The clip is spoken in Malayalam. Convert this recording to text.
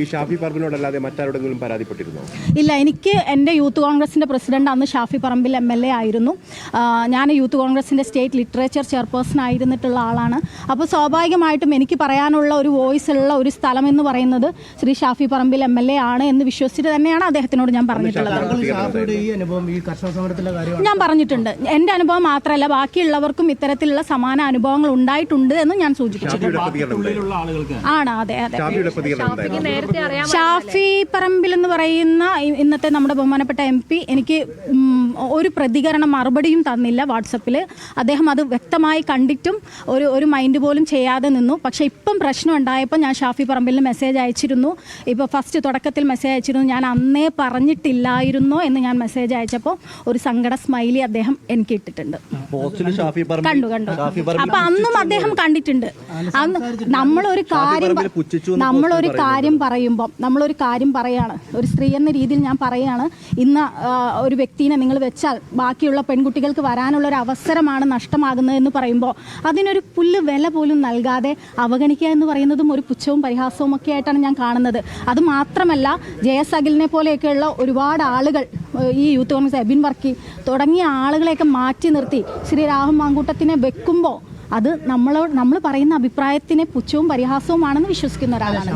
ഈ ഷാഫി പറമ്പിനോടല്ലാതെ മറ്റാരോടെങ്കിലും പരാതിപ്പെട്ടിരുന്നോ? ഇല്ല എനിക്ക് എന്റെ യൂത്ത് കോൺഗ്രസിന്റെ പ്രസിഡന്റ് അന്ന് Shafi Parambil M L A ആയിരുന്നു. ഞാൻ യൂത്ത് കോൺഗ്രസിന്റെ സ്റ്റേറ്റ് ലിറ്ററേച്ചർ ചെയർപേഴ്സൺ ആയിരുന്നിട്ടുള്ള ആളാണ്. അപ്പോൾ സ്വാഭാവികമായിട്ടും എനിക്ക് പറയാനുള്ള ഒരു വോയിസ് ഉള്ള ഒരു സ്ഥലം എന്ന് പറയുന്നത് Shri Shafi Parambil M L A ആണ് എന്ന് വിശ്വസിച്ചിട്ട് തന്നെയാണ് അദ്ദേഹത്തിനോട് ഞാൻ പറഞ്ഞിട്ടുള്ളത്. താങ്കൾ ഈ അനുഭവം ഈ കർഷക സമരത്തിലെ കാര്യമാണ്. ഞാൻ പറഞ്ഞിട്ടുണ്ട്. എന്റെ അനുഭവം മാത്രമല്ല ബാക്കിയുള്ളവർക്കും ഇത്തരത്തിലുള്ള സമാന അനുഭവങ്ങൾ ഉണ്ടായിട്ടുണ്ട് എന്ന് ഞാൻ സൂചിപ്പിച്ചിട്ടുണ്ട്. ആണ് അതെ അതെ. ഷാഫി പറമ്പിൽ എന്ന് പറയുന്ന ഇന്നത്തെ നമ്മുടെ ബഹുമാനപ്പെട്ട എം പി എനിക്ക് ഒരു പ്രതികരണം മറുപടിയും തന്നില്ല വാട്സപ്പിൽ അദ്ദേഹം അത് വ്യക്തമായി കണ്ടിട്ടും ഒരു ഒരു മൈൻഡ് പോലും ചെയ്യാതെ നിന്നു. പക്ഷേ ഇപ്പം പ്രശ്നം ഉണ്ടായപ്പോൾ ഞാൻ ഷാഫി പറമ്പിലിന് മെസ്സേജ് അയച്ചിരുന്നു. ഇപ്പോൾ ഫസ്റ്റ് തുടക്കത്തിൽ മെസ്സേജ് അയച്ചിരുന്നു. ഞാൻ അന്നേ പറഞ്ഞിട്ടില്ലായിരുന്നോ എന്ന് ഞാൻ മെസ്സേജ് അയച്ചപ്പോൾ ഒരു സങ്കട സ്മൈലി അദ്ദേഹം എനിക്ക് ഇട്ടിട്ടുണ്ട്. പോസ്റ്റിൽ ഷാഫി പറമ്പിൽ കണ്ടു കണ്ടു. ഷാഫി പറമ്പിൽ അപ്പൊ അന്നും അദ്ദേഹം കണ്ടിട്ടുണ്ട്. അന്ന് നമ്മളൊരു കാര്യം നമ്മളൊരു കാര്യം പറയുമ്പോൾ നമ്മളൊരു കാര്യം പറയാണ്. ഒരു സ്ത്രീ എന്ന രീതിയിൽ ഞാൻ പറയാണ് ഇന്ന് ഒരു വ്യക്തിനെ നിങ്ങൾ വെച്ചാൽ ബാക്കിയുള്ള പെൺകുട്ടികൾക്ക് വരാനുള്ള ഒരു അവസരമാണ് നഷ്ടമാകുന്നത് എന്ന് പറയുമ്പോൾ അതിനൊരു പുല്ല് വില പോലും നൽകാതെ അവഗണിക്കുക എന്ന് പറയുന്നതും ഒരു പുച്ഛവും പരിഹാസവും ഒക്കെ ആയിട്ടാണ് ഞാൻ കാണുന്നത്. അത് മാത്രമല്ല ജയസഗിലിനെ പോലെയൊക്കെയുള്ള ഒരുപാട് ആളുകൾ ഈ യൂത്ത് കോൺഗ്രസ് എബിൻ വർക്കി തുടങ്ങിയ ആളുകളെയൊക്കെ മാറ്റി നിർത്തി ശ്രീ രാഹുൽ മാങ്കൂട്ടത്തിനെ വെക്കുമ്പോൾ അത് നമ്മളോട് നമ്മൾ പറയുന്ന അഭിപ്രായത്തിനെ പുച്ഛവും പരിഹാസവുമാണെന്ന് വിശ്വസിക്കുന്ന ഒരാളാണ്